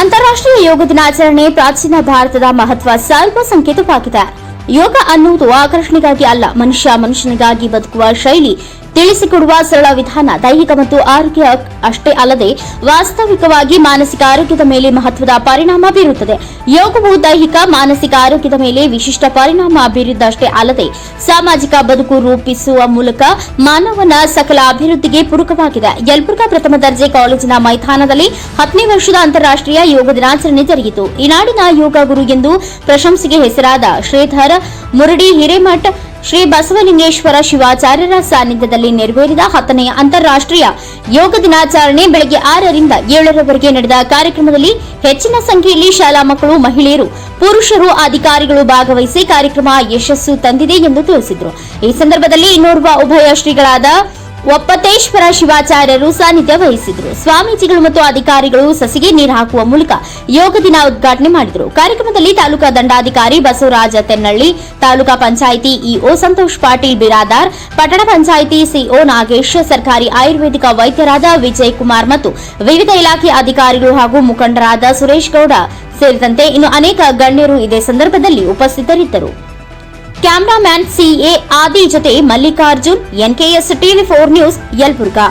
ಅಂತಾರಾಷ್ಟ್ರೀಯ ಯೋಗ ದಿನಾಚರಣೆ ಪ್ರಾಚೀನ ಭಾರತದ ಮಹತ್ವ ಸಾರುವ ಸಂಕೇತವಾಗಿದೆ. ಯೋಗ ಅನ್ನುವುದು ಆಕರ್ಷಣೆಗಾಗಿ ಅಲ್ಲ, ಮನುಷ್ಯ ಮನುಷ್ಯನಿಗಾಗಿ ಬದುಕುವ ಶೈಲಿ. ತಿಳಿಸಿಕೊಡುವ ಸರಳ ವಿಧಾನ, ದೈಹಿಕ ಮತ್ತು ಆರೋಗ್ಯ ಅಷ್ಟೇ ಅಲ್ಲದೆ ವಾಸ್ತವಿಕವಾಗಿ ಮಾನಸಿಕ ಆರೋಗ್ಯದ ಮೇಲೆ ಮಹತ್ವದ ಪರಿಣಾಮ ಬೀರುತ್ತದೆ. ಯೋಗವು ದೈಹಿಕ, ಮಾನಸಿಕ ಆರೋಗ್ಯದ ಮೇಲೆ ವಿಶಿಷ್ಟ ಪರಿಣಾಮ ಬೀರಿದ್ದಷ್ಟೇ ಅಲ್ಲದೆ ಸಾಮಾಜಿಕ ಬದುಕು ರೂಪಿಸುವ ಮೂಲಕ ಮಾನವನ ಸಕಲ ಅಭಿವೃದ್ಧಿಗೆ ಪೂರಕವಾಗಿದೆ. ಯಲಬುರ್ಗಾ ಪ್ರಥಮ ದರ್ಜೆ ಕಾಲೇಜಿನ ಮೈದಾನದಲ್ಲಿ ಹತ್ತನೇ ವರ್ಷದ ಅಂತಾರಾಷ್ಟೀಯ ಯೋಗ ದಿನಾಚರಣೆ ಜರುಗಿತು. ಈ ನಾಡಿನ ಯೋಗ ಗುರು ಎಂದು ಪ್ರಶಂಸೆಗೆ ಹೆಸರಾದ ಶ್ರೀಧರ್ ಮುರಡಿ ಹಿರೇಮಠ್ ಶ್ರೀ ಬಸವಲಿಂಗೇಶ್ವರ ಶಿವಾಚಾರ್ಯರ ಸಾನ್ನಿಧ್ಯದಲ್ಲಿ ನೆರವೇರಿದ ಹತ್ತನೆಯ ಅಂತಾರಾಷ್ಟ್ರೀಯ ಯೋಗ ದಿನಾಚರಣೆ ಬೆಳಗ್ಗೆ ಆರರಿಂದ ಏಳರವರೆಗೆ ನಡೆದ ಕಾರ್ಯಕ್ರಮದಲ್ಲಿ ಹೆಚ್ಚಿನ ಸಂಖ್ಯೆಯಲ್ಲಿ ಶಾಲಾ ಮಕ್ಕಳು, ಮಹಿಳೆಯರು, ಪುರುಷರು, ಅಧಿಕಾರಿಗಳು ಭಾಗವಹಿಸಿ ಕಾರ್ಯಕ್ರಮ ಯಶಸ್ಸು ತಂದಿದೆ ಎಂದು ತಿಳಿಸಿದರು. ಈ ಸಂದರ್ಭದಲ್ಲಿ ಇನ್ನೋರ್ವ ಉಭಯ ಶ್ರೀಗಳಾದ ಒಪ್ಪತೇಶ್ವರ ಶಿವಾಚಾರ್ಯರು ಸಾನ್ನಿಧ್ಯ ವಹಿಸಿದರು. ಸ್ವಾಮೀಜಿಗಳು ಮತ್ತು ಅಧಿಕಾರಿಗಳು ಸಸಿಗೆ ನೀರು ಹಾಕುವ ಮೂಲಕ ಯೋಗ ದಿನ ಉದ್ಘಾಟನೆ ಮಾಡಿದರು. ಕಾರ್ಯಕ್ರಮದಲ್ಲಿ ತಾಲೂಕಾ ದಂಡಾಧಿಕಾರಿ ಬಸವರಾಜ ತೆನ್ನಳ್ಳಿ, ತಾಲೂಕಾ ಪಂಚಾಯಿತಿ ಇಒ ಸಂತೋಷ್ ಪಾಟೀಲ್ ಬಿರಾದಾರ್, ಪಟ್ಟಣ ಪಂಚಾಯಿತಿ ಸಿಒ ನಾಗೇಶ್, ಸರ್ಕಾರಿ ಆಯುರ್ವೇದಿಕ ವೈದ್ಯರಾದ ವಿಜಯ್ ಕುಮಾರ್ ಮತ್ತು ವಿವಿಧ ಇಲಾಖೆ ಅಧಿಕಾರಿಗಳು ಹಾಗೂ ಮುಖಂಡರಾದ ಸುರೇಶ್ ಗೌಡ ಸೇರಿದಂತೆ ಇನ್ನು ಅನೇಕ ಗಣ್ಯರು ಇದೇ ಸಂದರ್ಭದಲ್ಲಿ ಉಪಸ್ಥಿತರಿದ್ದರು. ಕ್ಯಾಮರಾಮ್ಯಾನ್ ಸಿಎ ಆದಿ ಜೊತೆ Mallikarjun NKS TV four news Yelburga